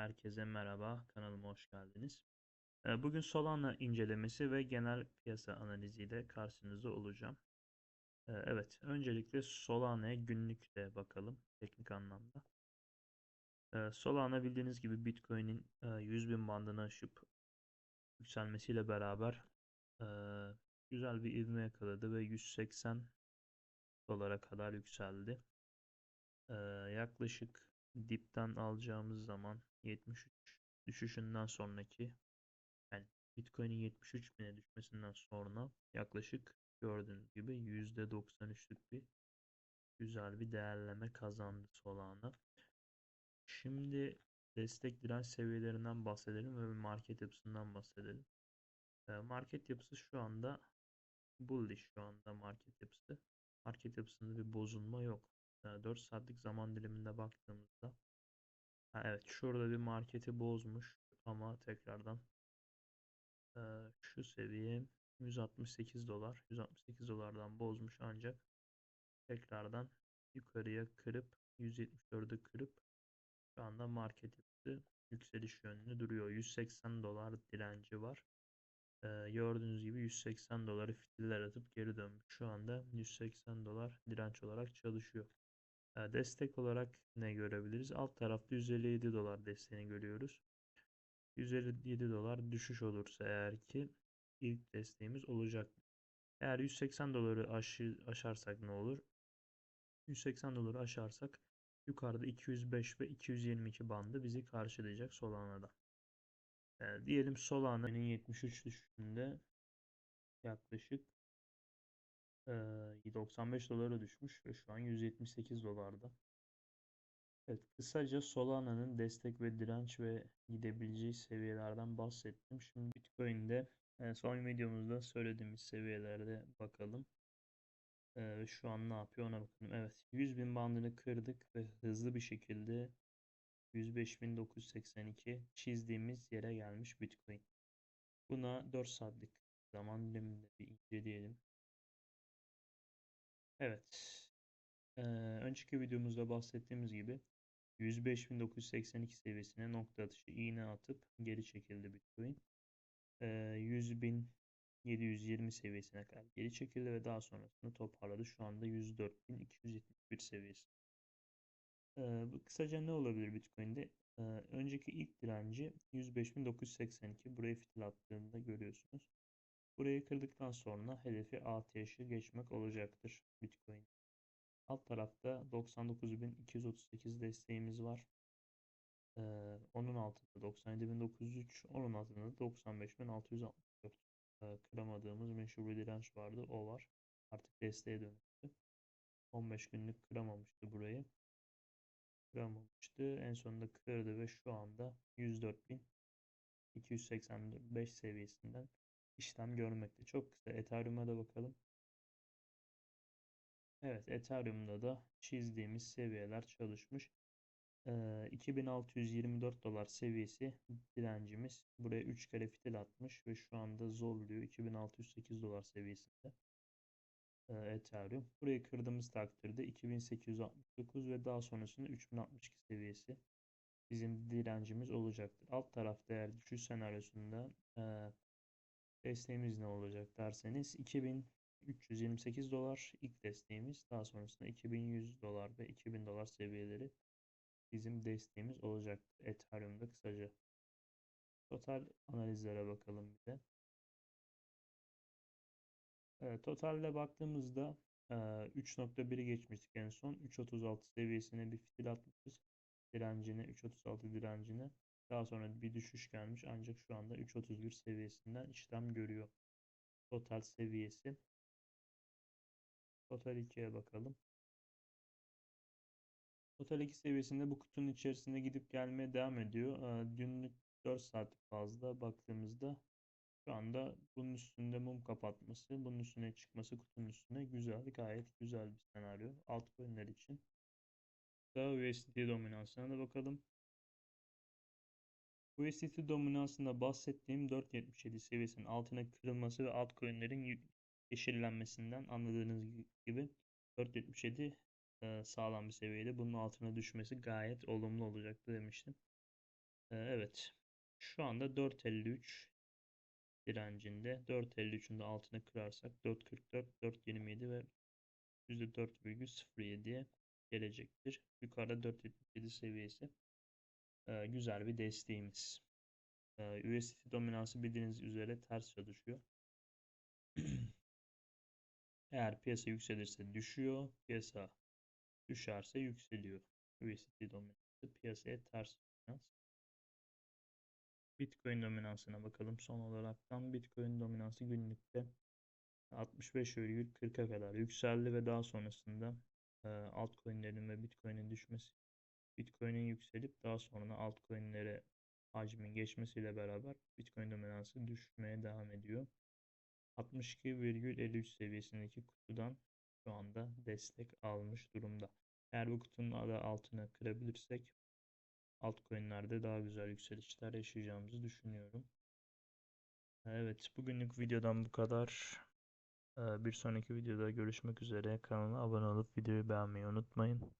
Herkese merhaba, kanalıma hoş geldiniz. Ee, Bugün Solana incelemesi ve genel piyasa analiziyle karşınızda olacağım. Ee, Evet, öncelikle Solana'ya günlükte bakalım teknik anlamda. Ee, Solana bildiğiniz gibi Bitcoin'in e, 100 bin bandını aşıp yükselmesiyle beraber e, güzel bir ivme yakaladı ve 180 dolara kadar yükseldi. Yaklaşık dipten alacağımız zaman 73 düşüşünden sonraki yani Bitcoin'in 73 bine düşmesinden sonra yaklaşık gördüğünüz gibi %93'lük bir güzel bir değerleme kazandı Solana. Şimdi destek direnç seviyelerinden bahsedelim ve market yapısından bahsedelim. Ee, Market yapısı şu anda bullish şu anda market yapısı. Market yapısında bir bozulma yok. 4 saatlik zaman diliminde baktığımızda ha evet şurada bir marketi bozmuş ama tekrardan şu seviye 168 dolar 168 dolardan bozmuş ancak tekrardan yukarıya kırıp 174'ü kırıp şu anda market yapısı yükseliş yönünde duruyor. 180 dolar direnci var. Gördüğünüz gibi 180 doları fitiller atıp geri dönmüş. Şu anda 180 dolar direnç olarak çalışıyor. Destek olarak ne görebiliriz? Alt tarafta 157 dolar desteğini görüyoruz. 157 dolar düşüş olursa eğer ki ilk desteğimiz olacak. Eğer 180 doları aşarsak ne olur? 180 doları aşarsak yukarıda 205 ve 222 bandı bizi karşılayacak Solana'da. Yani diyelim Solana'nın 73 düşüşünde yaklaşık e, 95 dolara düşmüş ve şu an 178 dolarda. Evet, kısaca Solana'nın destek ve direnç ve gidebileceği seviyelerden bahsettim. Şimdi Bitcoin'de e, son videomuzda söylediğimiz seviyelerde bakalım. E, şu an ne yapıyor ona bakalım. Evet 100 bin bandını kırdık ve hızlı bir şekilde 105.982 çizdiğimiz yere gelmiş Bitcoin. Buna 4 saatlik zaman diliminde bir inceleyelim. Evet. Ee, önceki videomuzda bahsettiğimiz gibi 105.982 seviyesine nokta atışı iğne atıp geri çekildi Bitcoin. Ee, 100.720 seviyesine kadar geri çekildi ve daha sonrasında toparladı. Şu anda 104.271 seviyesi. Ee, bu kısaca ne olabilir Bitcoin'de? Ee, önceki ilk direnci 105.982. Buraya fitil attığında görüyorsunuz. Burayı kırdıktan sonra hedefi ATH'ı geçmek olacaktır Bitcoin. Alt tarafta 99.238 desteğimiz var. Ee, onun altında 97.903, onun altında 95.664 ee, kıramadığımız meşhur bir direnç vardı. O var. Artık desteğe dönüştü. 15 günlük kıramamıştı burayı. Kıramamıştı. En sonunda kırdı ve şu anda 104.285 seviyesinden işlem görmekte. Çok kısa Ethereum'a da bakalım. Evet Ethereum'da da çizdiğimiz seviyeler çalışmış. Ee, 2624 dolar seviyesi direncimiz. Buraya 3 kere fitil atmış ve şu anda zorluyor. 2608 dolar seviyesinde. Ee, Ethereum. Burayı kırdığımız takdirde 2869 ve daha sonrasında 3062 seviyesi bizim direncimiz olacaktır. Alt tarafta eğer düşüş senaryosunda e, Desteğimiz ne olacak derseniz 2328 dolar ilk desteğimiz. Daha sonrasında 2100 dolar ve 2000 dolar seviyeleri bizim desteğimiz olacak. Ethereum'da kısaca. Total analizlere bakalım bir de. Evet, totalde baktığımızda 3.1'i geçmiştik en son. 3.36 seviyesine bir fitil atmışız. Direncine, 3.36 direncine. Daha sonra bir düşüş gelmiş ancak şu anda 3.31 seviyesinden işlem görüyor. Total seviyesi. Total 2'ye bakalım. Total 2 seviyesinde bu kutunun içerisinde gidip gelmeye devam ediyor. Günlük 4 saat fazla baktığımızda şu anda bunun üstünde mum kapatması, bunun üstüne çıkması kutunun üstüne güzel, gayet güzel bir senaryo altcoin'ler için. Daha USDT dominansına da bakalım. USDT dominansında bahsettiğim 4.77 seviyesinin altına kırılması ve altcoin'lerin yeşillenmesinden anladığınız gibi 4.77 e, sağlam bir seviyede. Bunun altına düşmesi gayet olumlu olacaktı demiştim. Ee, evet. Şu anda 4.53 direncinde. 4.53'ün de altını kırarsak 4.44, 4.27 ve %4,07'ye gelecektir. Yukarıda 4.77 seviyesi. Ee, güzel bir desteğimiz. Ee, USDT dominansı bildiğiniz üzere ters çalışıyor. Eğer piyasa yükselirse düşüyor, piyasa düşerse yükseliyor. USDT dominansı piyasaya ters dominans. Bitcoin dominansına bakalım. Son olaraktan Bitcoin dominansı günlükte 65,40'a kadar yükseldi ve daha sonrasında e, altcoin'lerin ve Bitcoin'in düşmesi Bitcoin'in yükselip daha sonra altcoin'lere hacmin geçmesiyle beraber Bitcoin dominansı düşmeye devam ediyor. 62,53 seviyesindeki kutudan şu anda destek almış durumda. Eğer bu kutunun da altına kırabilirsek altcoin'lerde daha güzel yükselişler yaşayacağımızı düşünüyorum. Evet, bugünlük videodan bu kadar. Ee, Bir sonraki videoda görüşmek üzere. Kanala abone olup videoyu beğenmeyi unutmayın.